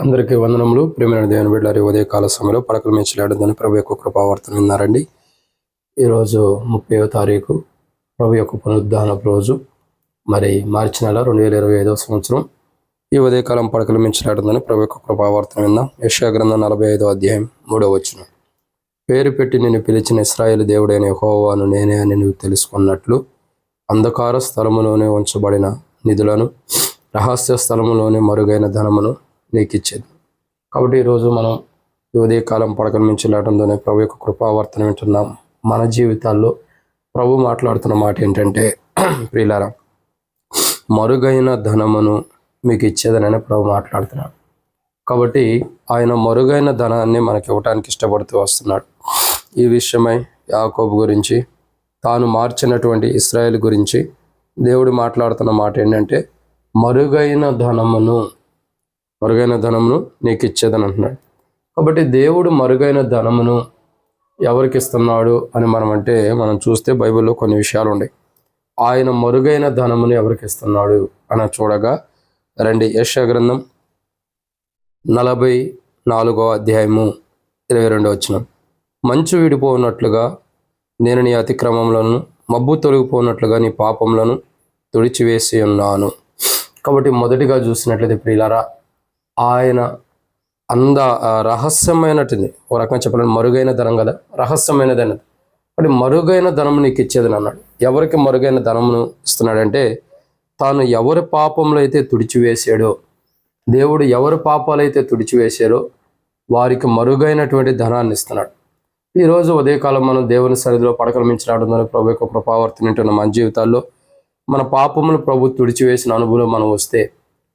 అందరికీ వందనములు. ప్రేమైన దేవుని బిడ్డారి ఉదయ కాల సమయంలో పడకలు మేచలాడదని ప్రభు యొక్క కృపావర్తన విన్నారండి. ఈరోజు ముప్పైవ తారీఖు ప్రభు యొక్క పునరుద్ధాన రోజు. మరి మార్చి నెల రెండు వేల ఇరవై ఐదవ సంవత్సరం. ఈ ఉదయకాలం పడకలు మించలాడుందని ప్రభు యొక్క కృపావర్తన విందాం యశా గ్రంథం నలభై ఐదో అధ్యాయం మూడో వచ్చిన పేరు పెట్టి నేను పిలిచిన ఇస్రాయేల్ దేవుడైన హోవాను నేనే అని నువ్వు తెలుసుకున్నట్లు అంధకార స్థలములోనే ఉంచబడిన నిధులను రహస్య స్థలములోనే మరుగైన ధనమును నీకు ఇచ్చేది కాబట్టి ఈరోజు మనం ఈ ఉదయకాలం పడకల నుంచి వెళ్ళడంతోనే ప్రభు యొక్క కృపావర్తన వింటున్నాం. మన జీవితాల్లో ప్రభు మాట్లాడుతున్న మాట ఏంటంటే ప్రియులారా మరుగైన ధనమును మీకు ఇచ్చేదనని ప్రభు మాట్లాడుతున్నాడు. కాబట్టి ఆయన మరుగైన ధనాన్ని మనకి ఇవ్వటానికి ఇష్టపడుతూ వస్తున్నాడు. ఈ విషయమై యాకోబు గురించి తాను మార్చినటువంటి ఇస్రాయేల్ గురించి దేవుడు మాట్లాడుతున్న మాట ఏంటంటే మరుగైన ధనమును మరుగైన ధనమును నీకు ఇచ్చేదని అంటున్నాడు. కాబట్టి దేవుడు మరుగైన ధనమును ఎవరికి ఇస్తున్నాడు అని మనం అంటే మనం చూస్తే బైబిల్లో కొన్ని విషయాలు ఉన్నాయి ఆయన మరుగైన ధనమును ఎవరికి ఇస్తున్నాడు అని చూడగా రండి యశ గ్రంథం నలభై నాలుగో అధ్యాయము ఇరవై రెండో వచ్చిన మంచు విడిపోనట్లుగా నేను నీ అతిక్రమంలోను మబ్బు తొలగిపోనట్లుగా నీ పాపములను తుడిచివేసి ఉన్నాను. కాబట్టి మొదటిగా చూసినట్లయితే ప్రియులారా ఆయన అంద ఆ రహస్యమైనటిది ఓ రకంగా చెప్పాలంటే మరుగైన ధనం కదా? రహస్యమైనది అన్నది కాబట్టి మరుగైన ధనము నీకు ఇచ్చేదని అన్నాడు. ఎవరికి మరుగైన ధనమును ఇస్తున్నాడంటే తాను ఎవరి పాపంలో అయితే తుడిచివేశాడో దేవుడు ఎవరి పాపాలు అయితే తుడిచివేశారో వారికి మరుగైనటువంటి ధనాన్ని ఇస్తున్నాడు. ఈరోజు ఉదయకాలం మనం దేవుని సరిధిలో పడకలు మించినాడుందని ప్రభు యొక్క కృపావర్తన వింటున్న మన జీవితాల్లో మన పాపములు ప్రభు తుడిచివేసిన అనుభవం మనం వస్తే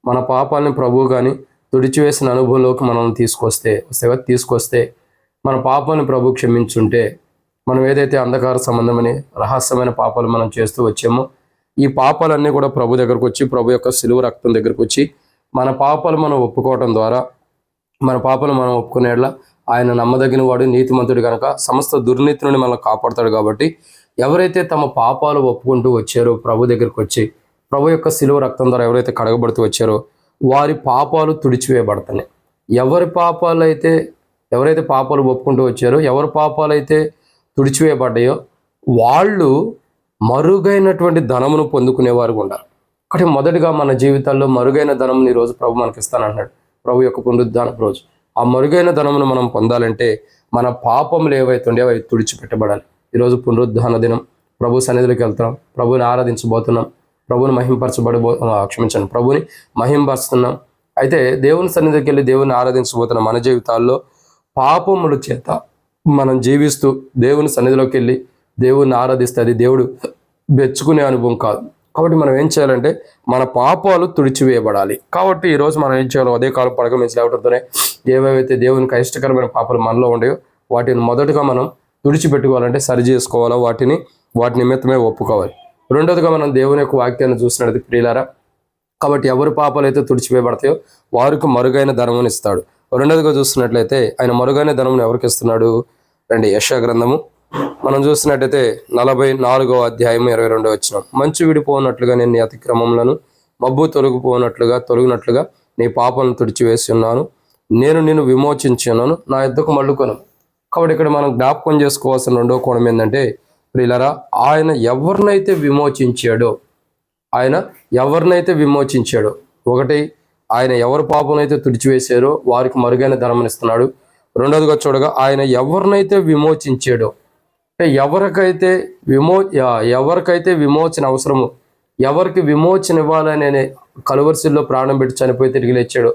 మన పాపాలను ప్రభు కానీ తుడిచివేసిన అనుభవంలోకి మనం తీసుకొస్తే వస్తే తీసుకొస్తే మన పాపాలను ప్రభు క్షమించుంటే మనం ఏదైతే అంధకార సంబంధమని రహస్యమైన పాపాలు మనం చేస్తూ వచ్చామో ఈ పాపాలన్నీ కూడా ప్రభు దగ్గరకు వచ్చి ప్రభు యొక్క సిలువ రక్తం దగ్గరకు వచ్చి మన పాపాలు మనం ఒప్పుకోవటం ద్వారా మన పాపాలు మనం ఒప్పుకునేలా ఆయన నమ్మదగిన వాడు నీతిమంతుడు కనుక సమస్త దుర్నీతి నుండి మనల్ని కాపాడతాడు కాబట్టి ఎవరైతే తమ పాపాలు ఒప్పుకుంటూ వచ్చారో ప్రభు దగ్గరకు వచ్చి ప్రభు యొక్క సిలువ రక్తం ద్వారా ఎవరైతే కడగబడుతూ వచ్చారో వారి పాపాలు తుడిచివేయబడతాయి ఎవరి పాపాలు అయితే ఎవరైతే పాపాలు ఒప్పుకుంటూ వచ్చారో ఎవరి పాపాలు అయితే తుడిచివేయబడ్డాయో వాళ్ళు మరుగైనటువంటి ధనమును పొందుకునేవారు ఉండాలి. కాబట్టి మొదటిగా మన జీవితాల్లో మరుగైన ధనముని ఈరోజు ప్రభు మనకి ఇస్తానంటాడు ప్రభు యొక్క పునరుద్ధాన రోజు. ఆ మరుగైన ధనమును మనం పొందాలంటే మన పాపములు ఏవైతే ఉండేవో అవి తుడిచిపెట్టబడాలి. ఈరోజు పునరుద్ధాన దినం. ప్రభు సన్నిధిలోకి వెళ్తున్నాం. ప్రభుని ఆరాధించబోతున్నాం. ప్రభుని మహింపరచబడబో ఆ, క్షమించండి ప్రభుని మహింపరుస్తున్నాం. అయితే దేవుని సన్నిధికి వెళ్ళి దేవుని ఆరాధించబోతున్న మన జీవితాల్లో పాపముల చేత మనం జీవిస్తూ దేవుని సన్నిధిలోకి వెళ్ళి దేవుణ్ణి ఆరాధిస్తే అది దేవుడు మెచ్చుకునే అనుభవం కాదు. కాబట్టి మనం ఏం చేయాలంటే మన పాపాలు తుడిచివేయబడాలి. కాబట్టి ఈరోజు మనం ఏం చేయాలో అదే కాలం పడక నుంచి లేవడంతోనే ఏవేవైతే దేవునికి ఇష్టకరమైన పాపాలు మనలో ఉండయో వాటిని మొదటగా మనం తుడిచిపెట్టుకోవాలంటే సరి చేసుకోవాలో? వాటిని వాటి నిమిత్తమే ఒప్పుకోవాలి. రెండోదిగా మనం దేవుని యొక్క వాక్యాన్ని చూసినది ప్రియులారా కాబట్టి ఎవరి పాపాలు అయితే తుడిచివేయబడతాయో వారికి మరుగైన ధనమును ఇస్తాడు. రెండోదిగా చూసినట్లయితే ఆయన మరుగైన ధనమును ఎవరికి ఇస్తున్నాడు? రండి యశా గ్రంథము. మనం చూసినట్టయితే నలభై నాలుగో అధ్యాయం ఇరవై రెండో వచ్చిన మంచు విడిపోనట్లుగా నేను నీ అతిక్రమములను మబ్బు తొలగిపోనట్లుగా తొలగినట్లుగా నీ పాపలను తుడిచివేసి ఉన్నాను నేను నిన్ను విమోచించున్నాను నా ఎద్దకు మళ్ళుకొను. కాబట్టి ఇక్కడ మనం జ్ఞాపకం చేసుకోవాల్సిన రెండో కోణం ఏంటంటే ప్రియులరా ఆయన ఎవరినైతే విమోచించాడో ఆయన ఎవరినైతే విమోచించాడో ఒకటి ఆయన ఎవరి పాపనైతే తుడిచివేశారో వారికి మరుగైన ధర్మనిస్తున్నాడు రెండోదిగా చూడగా ఆయన ఎవరినైతే విమోచించాడో అంటే ఎవరికైతే విమో ఎవరికైతే విమోచన అవసరమో ఎవరికి విమోచన ఇవ్వాలని కలువరిశిల్లో ప్రాణం పెట్టి చనిపోయి తిరిగి లేచాడో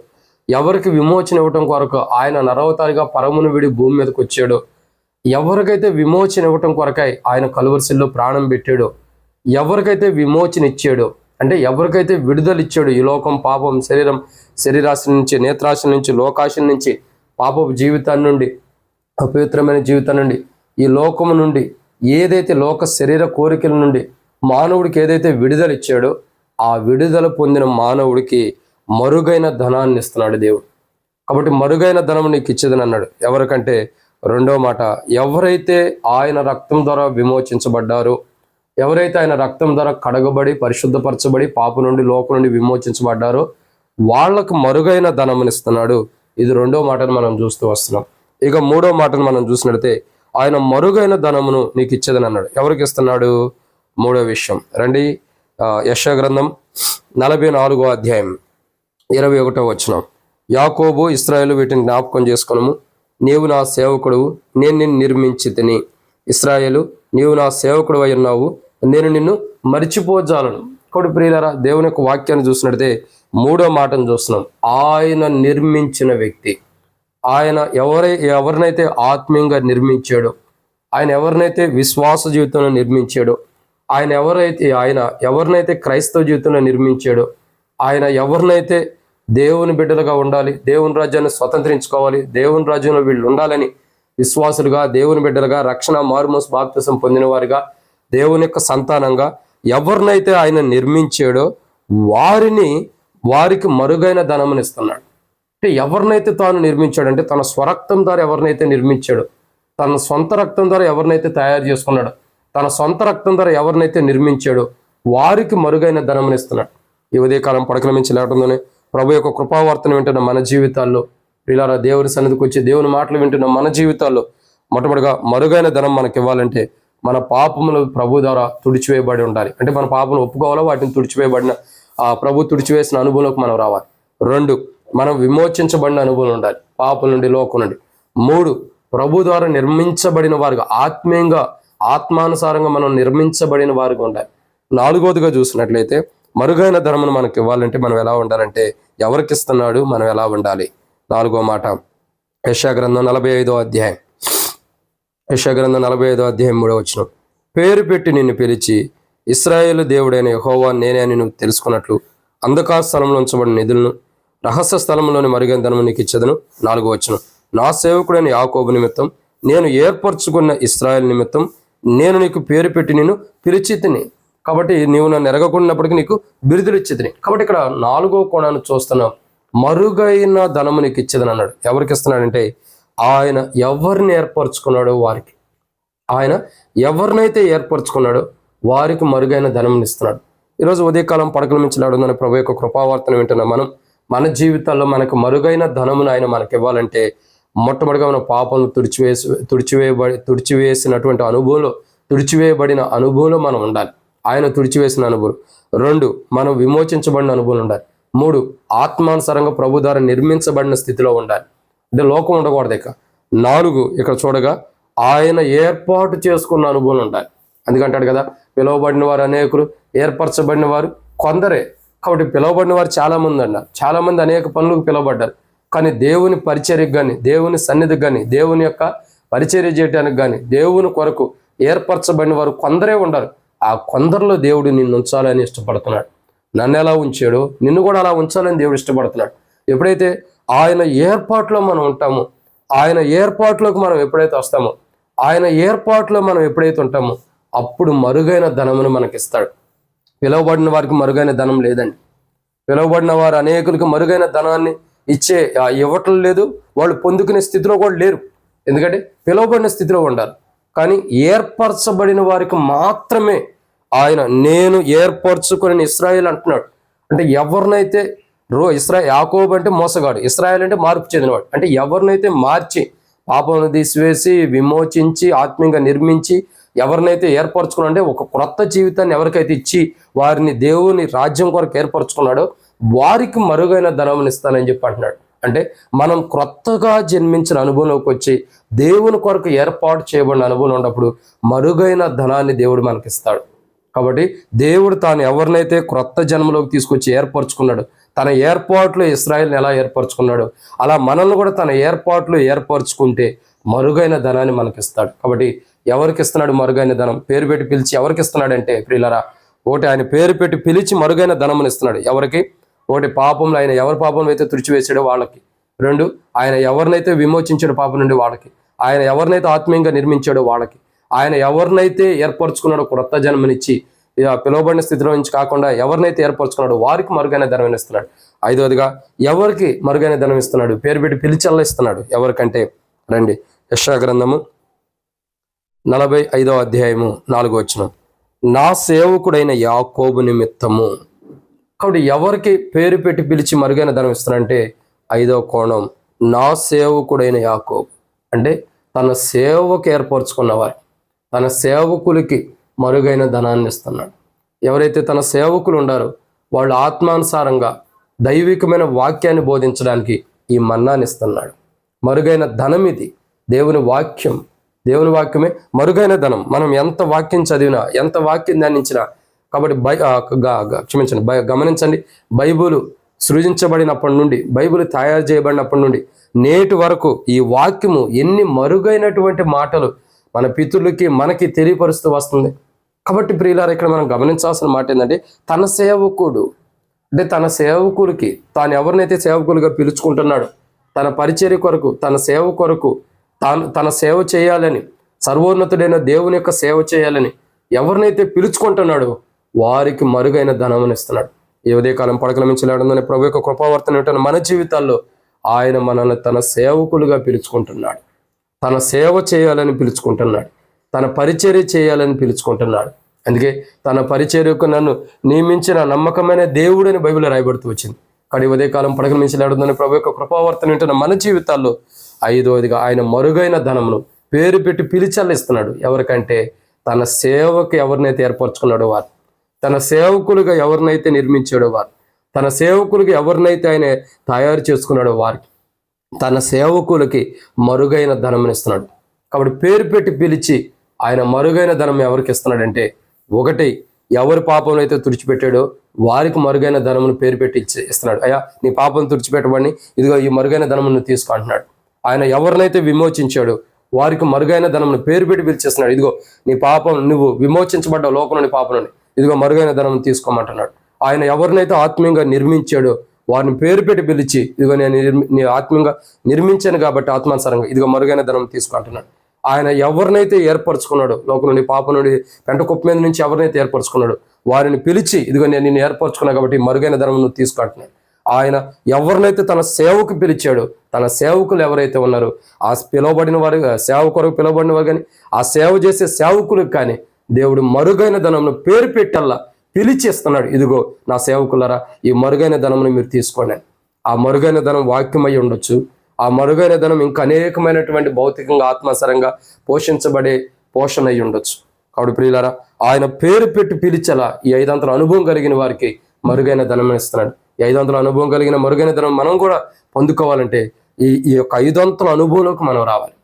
ఎవరికి విమోచన ఇవ్వటం కొరకు ఆయన నరవతారిగా పరమును విడి భూమి మీదకి వచ్చాడో ఎవరికైతే విమోచన ఇవ్వటం కొరకై ఆయన కలువరిశిల్లో ప్రాణం పెట్టాడో ఎవరికైతే విమోచన ఇచ్చాడో అంటే ఎవరికైతే విడుదల ఇచ్చాడో ఈ లోకం పాపం శరీరం శరీరాశి నుంచి నేత్రాశి నుంచి లోకాశి నుంచి పాపపు జీవితాన్ని నుండి అపవిత్రమైన జీవితం నుండి ఈ లోకము నుండి ఏదైతే లోక శరీర కోరికల నుండి మానవుడికి ఏదైతే విడుదల ఇచ్చాడో ఆ విడుదల పొందిన మానవుడికి మరుగైన ధనాన్ని ఇస్తున్నాడు దేవుడు. కాబట్టి మరుగైన ధనం నీకు ఇచ్చేదని అన్నాడు. ఎవరికంటే రెండో మాట ఎవరైతే ఆయన రక్తం ద్వారా విమోచించబడ్డారో ఎవరైతే ఆయన రక్తం ద్వారా కడగబడి పరిశుద్ధపరచబడి పాప నుండి లోకం నుండి విమోచించబడ్డారో వాళ్ళకు మరుగైన ధనమునిస్తున్నాడు ఇది రెండో మాటను మనం చూస్తూ వస్తున్నాం. ఇక మూడో మాటను మనం చూసినట్లయితే ఆయన మరుగైన ధనమును నీకు ఇచ్చేదని అన్నాడు. ఎవరికి ఇస్తున్నాడు? మూడో విషయం. రండి యశగ్రంథం గ్రంథం నలభై నాలుగో అధ్యాయం ఇరవై ఒకటో వచనం. యాకోబు ఇస్రాయేలు వీటిని జ్ఞాపకం చేసుకున్నాము నీవు నా సేవకుడు నేను నిన్ను నిర్మించి తిని ఇస్రాయేలు నీవు నా సేవకుడు అయి ఉన్నావు నేను నిన్ను మరిచిపోజాలను. కాబట్టి ప్రియులరా దేవుని యొక్క వాక్యాన్ని చూసినట్లయితే మూడో మాటను చూస్తున్నాం. ఆయన నిర్మించిన వ్యక్తి. ఆయన ఎవరై ఎవరినైతే ఆత్మీయంగా నిర్మించాడో ఆయన ఎవరినైతే విశ్వాస జీవితంలో నిర్మించాడో ఆయన ఎవరైతే ఆయన ఎవరినైతే క్రైస్తవ జీవితంలో నిర్మించాడో ఆయన ఎవరినైతే దేవుని బిడ్డలుగా ఉండాలి దేవుని రాజ్యాన్ని స్వతంత్రించుకోవాలి దేవుని రాజ్యంలో వీళ్ళు ఉండాలని విశ్వాసులుగా దేవుని బిడ్డలుగా రక్షణ మారుమోస్ బాప్తిసం పొందిన వారిగా దేవుని యొక్క సంతానంగా ఎవరినైతే ఆయన నిర్మించాడో వారిని వారికి మరుగైన ధనమునిస్తున్నాడు అంటే ఎవరినైతే తాను నిర్మించాడంటే తన స్వరక్తం ద్వారా ఎవరినైతే నిర్మించాడో తన సొంత రక్తం ద్వారా ఎవరినైతే తయారు చేసుకున్నాడో తన సొంత రక్తం ద్వారా ఎవరినైతే నిర్మించాడో వారికి మరుగైన ధనమునిస్తున్నాడు ఈ ఉదయకాలం పడకల మించి లేవడంలోనే ప్రభు యొక్క కృపావర్తన వింటున్న మన జీవితాల్లో పిల్లల దేవుని సన్నిధికి వచ్చి దేవుని మాటలు వింటున్న మన జీవితాల్లో మొట్టమొదటిగా మరుగైన ధనం మనకి ఇవ్వాలంటే మన పాపములు ప్రభు ద్వారా తుడిచివేయబడి ఉండాలి. అంటే మన పాపములు ఒప్పుకోవాలో? వాటిని తుడిచివేయబడిన ఆ ప్రభు తుడిచివేసిన అనుభవంలోకి మనం రావాలి. రెండు మనం విమోచించబడిన అనుభవం ఉండాలి. పాపం నుండి లోకం నుండి. మూడు ప్రభు ద్వారా నిర్మించబడిన వారుగా ఆత్మీయంగా ఆత్మానుసారంగా మనం నిర్మించబడిన వారుగా ఉండాలి. నాలుగోదిగా చూసినట్లయితే మరుగైన ధర్మను మనకి ఇవ్వాలంటే మనం ఎలా ఉండాలంటే ఎవరికి ఇస్తున్నాడు మనం ఎలా ఉండాలి? నాలుగో మాట. యశాగ్రంథం నలభై ఐదో అధ్యాయం. యశాగ్రంథం నలభై ఐదో అధ్యాయం మూడో వచ్చిన పేరు పెట్టి నిన్ను పిలిచి ఇస్రాయేల్ దేవుడైన యహోవా నేనే అని నువ్వు తెలుసుకున్నట్లు అంధకార స్థలంలో ఉంచబడిన నిధులను రహస్య స్థలంలోని మరుగైన ధనము నీకు ఇచ్చదను. నాలుగో వచ్చిన నా సేవకుడైన యాకోబు నిమిత్తం నేను ఏర్పరచుకున్న ఇస్రాయల్ నిమిత్తం నేను నీకు పేరు పెట్టి నేను పిలిచి తిని. కాబట్టి నీవు నన్ను ఎరగకున్నప్పటికీ నీకు బిరుదులు ఇచ్చేదిని. కాబట్టి ఇక్కడ నాలుగో కోణాన్ని చూస్తున్నాం. మరుగైన ధనము నీకు ఇచ్చేదని అన్నాడు. ఎవరికి ఇస్తున్నాడంటే ఆయన ఎవరిని ఏర్పరచుకున్నాడో వారికి. ఆయన ఎవరినైతే ఏర్పరచుకున్నాడో వారికి మరుగైన ధనం ఇస్తున్నాడు. ఈరోజు ఉదయకాలం పడకల మించి లాడుందని ప్రభు యొక్క కృపావార్తను వింటున్నాం మనం. మన జీవితాల్లో మనకు మరుగైన ధనమును ఆయన మనకి ఇవ్వాలంటే మొట్టమొదటిగా మన పాపం తుడిచివేసి తుడిచివేయబడి తుడిచివేసినటువంటి అనుభవంలో తుడిచివేయబడిన అనుభవంలో మనం ఉండాలి. ఆయన తుడిచివేసిన అనుభవం. రెండు మనం విమోచించబడిన అనుభవం ఉండాలి. మూడు ఆత్మానుసారంగా ప్రభు ద్వారా నిర్మించబడిన స్థితిలో ఉండాలి. అంటే లోకం ఉండకూడదు ఇక. నాలుగు ఇక్కడ చూడగా ఆయన ఏర్పాటు చేసుకున్న అనుభవం ఉండాలి. అందుకంటాడు కదా పిలువబడిన వారు అనేకులు ఏర్పరచబడిన వారు కొందరే. కాబట్టి పిలువబడిన వారు చాలా మంది అన్నారు. చాలామంది అనేక పనులకు పిలువబడ్డారు. కానీ దేవుని పరిచర్యకు కానీ దేవుని సన్నిధికి కానీ దేవుని యొక్క పరిచర్య చేయడానికి కానీ దేవుని కొరకు ఏర్పరచబడిన వారు కొందరే ఉండరు. ఆ కొందరిలో దేవుడు నిన్ను ఉంచాలని ఇష్టపడుతున్నాడు. నన్ను ఎలా ఉంచాడో? నిన్ను కూడా అలా ఉంచాలని దేవుడు ఇష్టపడుతున్నాడు. ఎప్పుడైతే ఆయన ఏర్పాట్లో మనం ఉంటామో ఆయన ఏర్పాట్లోకి మనం ఎప్పుడైతే వస్తామో ఆయన ఏర్పాట్లో మనం ఎప్పుడైతే ఉంటామో అప్పుడు మరుగైన ధనమును మనకిస్తాడు. పిలువబడిన వారికి మరుగైన ధనం లేదండి. పిలువబడిన వారు అనేకులకు మరుగైన ధనాన్ని ఇచ్చే ఇవ్వటం లేదు. వాళ్ళు పొందుకునే స్థితిలో కూడా లేరు. ఎందుకంటే పిలువబడిన స్థితిలో ఉండాలి. కానీ ఏర్పరచబడిన వారికి మాత్రమే ఆయన నేను ఏర్పరచుకుని ఇస్రాయేల్ అంటున్నాడు. అంటే ఎవరినైతే రో ఇస్రా యాకోబు అంటే మోసగాడు ఇస్రాయల్ అంటే మార్పు చెందినవాడు. అంటే ఎవరినైతే మార్చి పాపను తీసివేసి విమోచించి ఆత్మీయంగా నిర్మించి ఎవరినైతే ఏర్పరచుకున్నా అంటే ఒక క్రొత్త జీవితాన్ని ఎవరికైతే ఇచ్చి వారిని దేవుని రాజ్యం కొరకు ఏర్పరచుకున్నాడో వారికి మరుగైన ధనం ఇస్తానని చెప్పి అంటున్నాడు. అంటే మనం క్రొత్తగా జన్మించిన అనుభవంలోకి వచ్చి దేవుని కొరకు ఏర్పాటు చేయబడిన అనుభవం ఉన్నప్పుడు మరుగైన ధనాన్ని దేవుడు మనకిస్తాడు. కాబట్టి దేవుడు తాను ఎవరినైతే క్రొత్త జన్మలోకి తీసుకొచ్చి ఏర్పరచుకున్నాడు తన ఏర్పాట్లు ఇస్రాయల్ని ఎలా ఏర్పరచుకున్నాడు అలా మనల్ని కూడా తన ఏర్పాట్లు ఏర్పరచుకుంటే మరుగైన ధనాన్ని మనకిస్తాడు. కాబట్టి ఎవరికి ఇస్తున్నాడు మరుగైన ధనం? పేరు పెట్టి పిలిచి ఎవరికి ఇస్తున్నాడంటే ప్రియులరా ఒకటి ఆయన పేరు పెట్టి పిలిచి మరుగైన ధనముని ఇస్తున్నాడు. ఎవరికి? ఒకటి పాపంలో ఆయన ఎవరి పాపం అయితే తుడిచివేసాడో వాళ్ళకి. రెండు ఆయన ఎవరినైతే విమోచించాడో పాపం నుండి వాళ్ళకి. ఆయన ఎవరినైతే ఆత్మీయంగా నిర్మించాడో వాళ్ళకి. ఆయన ఎవరినైతే ఏర్పరచుకున్నాడో క్రొత్త జన్మనిచ్చి ఇక పిలువబడిన స్థితిలో నుంచి కాకుండా ఎవరినైతే ఏర్పరచుకున్నాడో వారికి మరుగైన ధనం ఇస్తున్నాడు. ఐదవదిగా ఎవరికి మరుగైన ధనం ఇస్తున్నాడు? పేరు పెట్టి పిలిచల్ల ఇస్తున్నాడు ఎవరికంటే? రండి యశా గ్రంథము నలభై ఐదవ అధ్యాయము నాలుగో వచ్చిన నా సేవకుడైన యాకోబు నిమిత్తము. కాబట్టి ఎవరికి పేరు పెట్టి పిలిచి మరుగైన ధనం ఇస్తానంటే ఐదవ కోణం నా సేవకుడైన యాకోబు. అంటే తన సేవకు ఏర్పరచుకున్నవారు తన సేవకులకి మరుగైన ధనాన్ని ఇస్తున్నాడు. ఎవరైతే తన సేవకులు ఉండారో వాళ్ళు ఆత్మానుసారంగా దైవికమైన వాక్యాన్ని బోధించడానికి ఈ మన్నాన్ని ఇస్తున్నాడు. మరుగైన ధనం ఇది. దేవుని వాక్యం దేవుని వాక్యమే మరుగైన ధనం. మనం ఎంత వాక్యం చదివినా ఎంత వాక్యం ధ్యానించినా కాబట్టి బై గ- క్షమించండి. బై గమనించండి. బైబుల్ సృజించబడినప్పటి నుండి బైబిల్ తయారు చేయబడినప్పటి నుండి నేటి వరకు ఈ వాక్యము ఎన్ని మరుగైనటువంటి మాటలు మన పితృలకి మనకి తెలియపరుస్తూ వస్తుంది. కాబట్టి ప్రియులారు ఇక్కడ మనం గమనించాల్సిన మాట ఏంటంటే తన సేవకుడు అంటే తన సేవకుడికి తాను ఎవరినైతే సేవకులుగా పిలుచుకుంటున్నాడో తన పరిచర్య కొరకు తన సేవ కొరకు తాను తన సేవ చేయాలని సర్వోన్నతుడైన దేవుని యొక్క సేవ చేయాలని ఎవరినైతే పిలుచుకుంటున్నాడో వారికి మరుగైన ధనమును ఇస్తున్నాడు. ఈ ఉదయకాలం పడకల మించి లేడందని ప్రభు యొక్క కృపావర్తన ఏంటంటే మన జీవితాల్లో ఆయన మనల్ని తన సేవకులుగా పిలుచుకుంటున్నాడు. తన సేవ చేయాలని పిలుచుకుంటున్నాడు. తన పరిచర్య చేయాలని పిలుచుకుంటున్నాడు. అందుకే తన పరిచర్యకు నన్ను నియమించిన నమ్మకమైన దేవుడని బైబిల్ రాయబడుతూ వచ్చింది. కానీ ఉదయకాలం పడకల మించి లేడుందని ప్రభు యొక్క కృపావర్తన ఏంటంటే మన జీవితాల్లో ఐదవదిగా ఆయన మరుగైన ధనమును పేరు పెట్టి పిలిచల్లిస్తున్నాడు. ఎవరికంటే తన సేవకు ఎవరినైతే ఏర్పరచుకున్నాడో వారు. తన సేవకులుగా ఎవరినైతే నిర్మించాడో వారు తన సేవకులకి ఎవరినైతే ఆయన తయారు చేసుకున్నాడో వారికి తన సేవకులకి మరుగైన ధనమును ఇస్తున్నాడు. కాబట్టి పేరు పెట్టి పిలిచి ఆయన మరుగైన ధనం ఎవరికి ఇస్తున్నాడంటే ఒకటి ఎవరి పాపంలో అయితే తుడిచిపెట్టాడో వారికి మరుగైన ధనమును పేరు పెట్టి ఇచ్చి ఇస్తున్నాడు. అయ్యా నీ పాపం తుడిచిపెట్టబడి ఇదిగో ఈ మరుగైన ధనమును తీసుకో అంటున్నాడు. ఆయన ఎవరినైతే విమోచించాడో వారికి మరుగైన ధనమును పేరు పెట్టి పిలిచేస్తున్నాడు ఇదిగో నీ పాపం నువ్వు విమోచించబడ్డావు లోకంలోని పాపంలోని ఇదిగో మరుగైన ధనం తీసుకోమంటున్నాడు. ఆయన ఎవరినైతే ఆత్మీయంగా నిర్మించాడో వారిని పేరు పెట్టి పిలిచి ఇదిగో నేను నిర్మి- నీ ఆత్మీయంగా నిర్మించాను కాబట్టి ఆత్మానుసారంగా ఇదిగో మరుగైన ధనం తీసుకుంటున్నాడు ఆయన ఎవరినైతే ఏర్పరచుకున్నాడో లోకం నుండి పాప నుండి పెంట కుప్ప మీద నుంచి ఎవరినైతే ఏర్పరచుకున్నాడో వారిని పిలిచి ఇదిగో నేను నిన్ను ఏర్పరచుకున్నా కాబట్టి మరుగైన ధనం నువ్వు తీసుకుంటున్నాడు ఆయన ఎవరినైతే తన సేవకు పిలిచాడో తన సేవకులు ఎవరైతే ఉన్నారో ఆ పిలువబడిన వారు సేవ కొరకు పిలువబడిన వారు కానీ ఆ సేవ చేసే సేవకులకు కానీ దేవుడు మరుగైన ధనంను పేరు పెట్టల్లా పిలిచేస్తున్నాడు. ఇదిగో నా సేవకులరా ఈ మరుగైన ధనమును మీరు తీసుకోండి. ఆ మరుగైన ధనం వాక్యమై ఉండొచ్చు. ఆ మరుగైన ధనం ఇంకా అనేకమైనటువంటి భౌతికంగా ఆత్మసరంగా పోషించబడే పోషణ అయి ఉండొచ్చు. కాబట్టి ప్రియులారా ఆయన పేరు పెట్టి పిలిచేలా ఈ ఐదంతల అనుభవం కలిగిన వారికి మరుగైన ధనం ఇస్తున్నాడు. ఈ ఐదంతల అనుభవం కలిగిన మరుగైన ధనం మనం కూడా పొందుకోవాలంటే ఈ ఈ యొక్క ఐదంతల అనుభవంలోకి మనం రావాలి.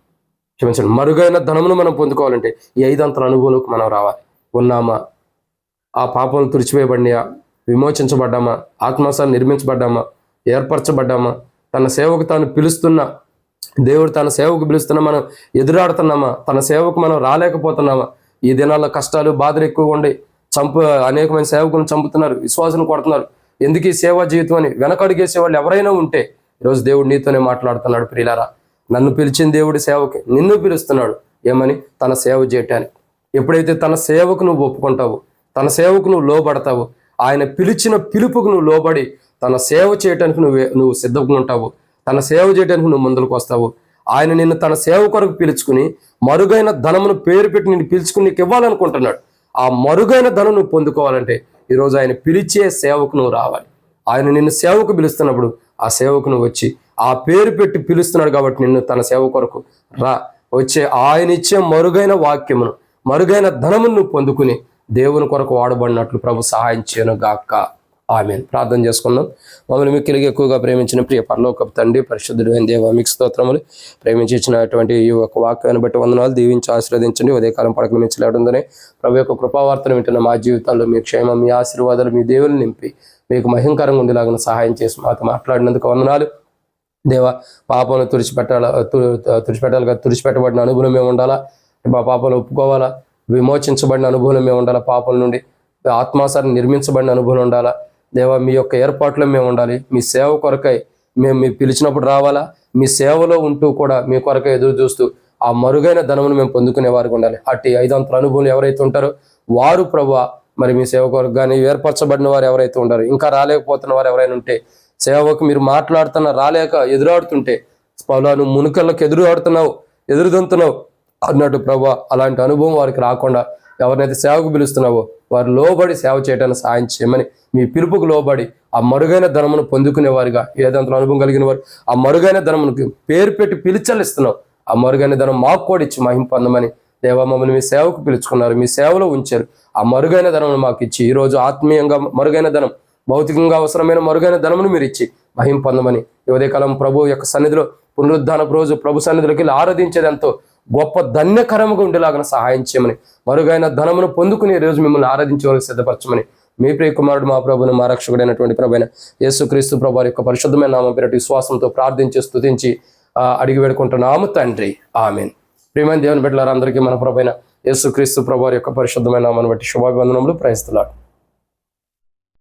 క్షమించండి. మరుగైన ధనమును మనం పొందుకోవాలంటే ఈ ఐదంతల అనుభవంలోకి మనం రావాలి. ఉన్నామా? ఆ పాపం తుడిచివేయబడినాయా? విమోచించబడ్డామా? ఆత్మాసాన్ని నిర్మించబడ్డామా? ఏర్పరచబడ్డామా? తన సేవకు తాను పిలుస్తున్న దేవుడు తన సేవకు పిలుస్తున్న మనం ఎదురాడుతున్నామా? తన సేవకు మనం రాలేకపోతున్నామా? ఈ దినాల్లో కష్టాలు బాధలు ఎక్కువగా ఉండి చంపు అనేకమైన సేవకులను చంపుతున్నారు విశ్వాసం కొడుతున్నారు. ఎందుకు ఈ సేవా జీవితం అని వెనకడుగేసే వాళ్ళు ఎవరైనా ఉంటే ఈరోజు దేవుడు నీతోనే మాట్లాడుతున్నాడు ప్రియులారా. నన్ను పిలిచిన దేవుడి సేవకి నిన్ను పిలుస్తున్నాడు. ఏమని? తన సేవ చేయటానికి. ఎప్పుడైతే తన సేవకు నువ్వు ఒప్పుకుంటావో తన సేవకు నువ్వు లోబడతావు ఆయన పిలిచిన పిలుపుకు నువ్వు లోబడి తన సేవ చేయటానికి నువ్వు నువ్వు సిద్ధంగా ఉంటావు తన సేవ చేయడానికి నువ్వు ముందుకు వస్తావు ఆయన నిన్ను తన సేవ కొరకు పిలుచుకుని మరుగైన ధనమును పేరు పెట్టి నిన్ను పిలుచుకుని నీకు ఇవ్వాలనుకుంటున్నాడు. ఆ మరుగైన ధనం నువ్వు పొందుకోవాలంటే ఈరోజు ఆయన పిలిచే సేవకు నువ్వు రావాలి. ఆయన నిన్ను సేవకు పిలుస్తున్నప్పుడు ఆ సేవకు నువ్వు వచ్చి ఆ పేరు పెట్టి పిలుస్తున్నాడు కాబట్టి నిన్ను తన సేవ కొరకు రా. వచ్చే ఆయన ఇచ్చే మరుగైన వాక్యమును మరుగైన ధనమును పొందుకుని దేవుని కొరకు వాడబడినట్లు ప్రభు సహాయం చేయను గాక. ఆమె ప్రార్థన చేసుకుందాం. మమ్మల్ని మిక్కిలిగా ఎక్కువగా ప్రేమించిన ప్రియ పరలోకపు తండ్రి పరిశుద్ధుడు అయిన దేవ మీకు స్తోత్రములు. ప్రేమించి ఇచ్చినటువంటి ఈ యొక్క వాక్యాన్ని బట్టి వందనాలు. దీవించి ఆశీర్వదించండి. ఉదయకాలం పడకలు మించలేడుందని ప్రభు యొక్క కృపావార్తను వింటున్న మా జీవితాల్లో మీ క్షేమం మీ ఆశీర్వాదాలు మీ దేవుని నింపి మీకు మహింకరంగా ఉండేలాగా సహాయం చేసి మాతో మాట్లాడినందుకు వందనాలు. దేవ పాపను తుడిచిపెట్టాల తు- తుడిచిపెట్టాలి కదా తుడిచిపెట్టబడిన అనుభవం మేము ఉండాలా? మా పాపలు ఒప్పుకోవాలా? విమోచించబడిన అనుభవం మేము ఉండాలా? పాపల నుండి ఆత్మాసాన్ని నిర్మించబడిన అనుభవం ఉండాలా? దేవ మీ యొక్క ఏర్పాట్లో మేము ఉండాలి. మీ సేవ కొరకై మేము మీ పిలిచినప్పుడు రావాలా? మీ సేవలో ఉంటూ కూడా మీ కొరకై ఎదురు చూస్తూ ఆ మరుగైన ధనమును మేము పొందుకునే వారికి ఉండాలి. అట్టి ఐదంతల అనుభవం ఎవరైతే ఉంటారో వారు ప్రభా మరి మీ సేవ కొరకు కానీ ఏర్పరచబడిన వారు ఎవరైతే ఉంటారో ఇంకా రాలేకపోతున్న వారు ఎవరైనా ఉంటే సేవకు మీరు మాట్లాడుతున్న రాలేక ఎదురాడుతుంటే పౌలా నువ్వు మునుకళ్ళకి ఎదురు ఆడుతున్నావు ఎదురుదంతున్నావు అన్నట్టు ప్రభా అలాంటి అనుభవం వారికి రాకుండా ఎవరినైతే సేవకు పిలుస్తున్నావో వారు లోబడి సేవ చేయడానికి సాయం చేయమని మీ పిలుపుకు లోబడి ఆ మరుగైన ధనమును పొందుకునేవారుగా ఏదంత అనుభవం కలిగిన వారు ఆ మరుగైన ధనమునికి పేరు పెట్టి పిలిచలిస్తున్నావు. ఆ మరుగైన ధనం మాకు కూడా ఇచ్చి మహింపొందమని దేవా మమ్మల్ని మీ సేవకు పిలుచుకున్నారు మీ సేవలో ఉంచారు. ఆ మరుగైన ధనమును మాకు ఇచ్చి ఈ రోజు ఆత్మీయంగా మరుగైన ధనం భౌతికంగా అవసరమైన మరుగైన ధనమును మీరు ఇచ్చి మహిం పొందమని. ఈ ఉదయకాలం ప్రభు యొక్క సన్నిధిలో పునరుద్ధానపు రోజు ప్రభు సన్నిధిలోకి వెళ్ళి ఆరాధించేది ఎంతో గొప్ప ధన్యకరముగా ఉండేలాగా సహాయం చేయమని. మరుగైన ధనమును పొందుకుని ఈ రోజు మిమ్మల్ని ఆరాధించవలసి సిద్ధపరచమని. మీ ప్రియ కుమారుడు మా ప్రభుని మా రక్షకుడైనటువంటి ప్రభైన యేసుక్రీస్తు ప్రభు యొక్క పరిశుద్ధమైన నామం పేరటి విశ్వాసంతో ప్రార్థించి స్తుతించి అడిగి వేడుకుంటున్నాము తండ్రి. ఆమెన్. ప్రియమైన దేవుని బిడ్డలారా అందరికీ మన ప్రభైన యేసుక్రీస్తు ప్రభు యొక్క పరిశుద్ధమైన నామాన్ని బట్టి శుభాభివందనములు. ప్రయత్నిస్తున్నాడు